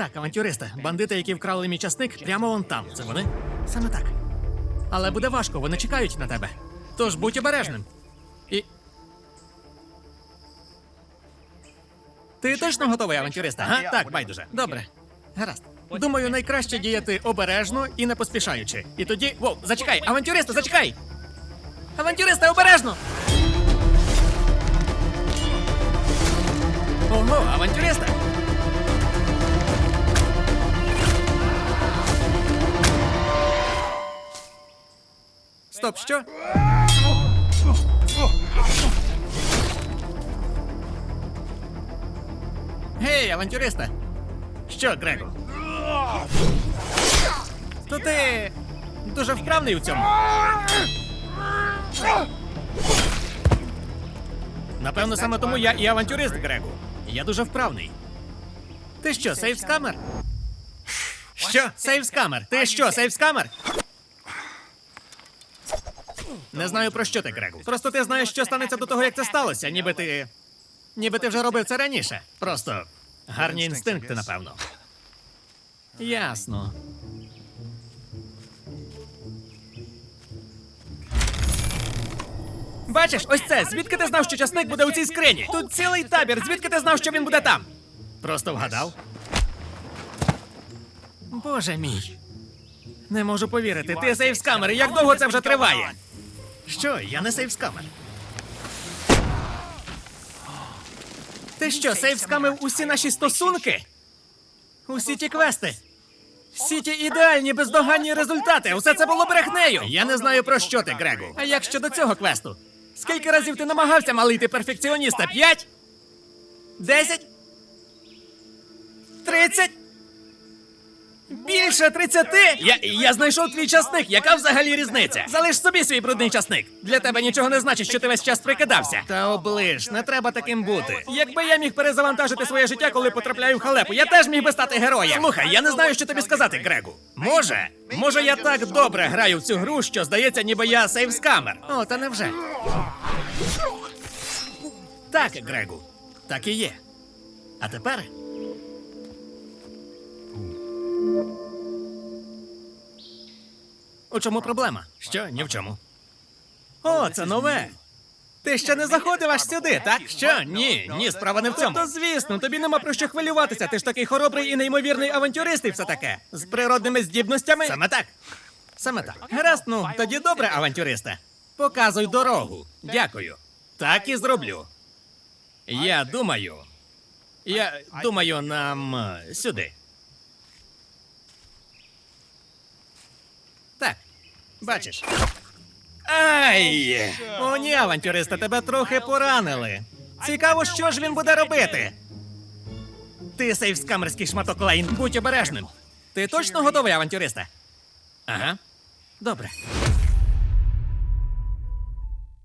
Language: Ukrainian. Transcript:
Так, авантюристи, бандити, які вкрали мій часник, прямо вон там. Це вони? Саме так. Але буде важко, вони чекають на тебе. Тож будь обережним. І. Ти точно готовий, авантюрист? Ага, так, байдуже. Добре. Гаразд. Думаю, найкраще діяти обережно і не поспішаючи. І тоді. Воу, зачекай! Авантюристи, зачекай! Авантюристи, обережно! Ого, авантюристи! Стоп, що? Гей, авантюриста! Що, Грего? То ти дуже вправний у цьому. Напевно, саме тому я і авантюрист, Грегу. Я дуже вправний. Ти що, сейфскамер? Що? Сейфскамер? Ти що, сейфскамер? Не знаю про що ти, Грегу. Просто ти знаєш, що станеться до того, як це сталося, ніби ти. Ніби ти вже робив це раніше. Просто гарні інстинкти, напевно. Ясно. Бачиш, ось це. Звідки ти знав, що часник буде у цій скрині? Тут цілий табір. Звідки ти знав, що він буде там? Просто вгадав. Боже мій. Не можу повірити. Ти сейфскамер. Як довго це вже триває? Що, я не сейфскамер. Ти що, сейфскамив усі наші стосунки? Усі ті квести. Всі ті ідеальні бездоганні результати. Усе це було брехнею. Я не знаю про що ти, Грегу. А як щодо цього квесту? Скільки разів ти намагався, малий ти перфекціоніста? П'ять? Десять? Тридцять? Більше тридцяти? Я, я знайшов твій часник. Яка взагалі різниця? Залиш собі свій брудний часник. Для тебе нічого не значить, що ти весь час прикидався. Та оближ, не треба таким бути. Якби я міг перезавантажити своє життя, коли потрапляю в халепу, я теж міг би стати героєм. Слухай, я не знаю, що тобі сказати, Грегу. Може, може, я так добре граю в цю гру, що здається, ніби я сейвскамер. О, та невже. Так, Грегу, так і є. А тепер. У чому проблема? Що? Ні в чому. О, це нове. Ти ще не заходив аж сюди, так? Що? Ні, ні, справа не в цьому. То звісно, тобі нема про що хвилюватися. Ти ж такий хоробрий і неймовірний авантюрист і все таке. З природними здібностями. Саме так. Саме так. Гаразд, ну, тоді добре, авантюристе. Показуй дорогу. Дякую. Так і зроблю. Я думаю. Я думаю, нам е, сюди. Так, бачиш. Ай! О, ні, авантюриста, тебе трохи поранили. Цікаво, що ж він буде робити. Ти сейвскамерський шматок лайн, будь обережним. Ти точно готовий, авантюриста? Ага. Добре.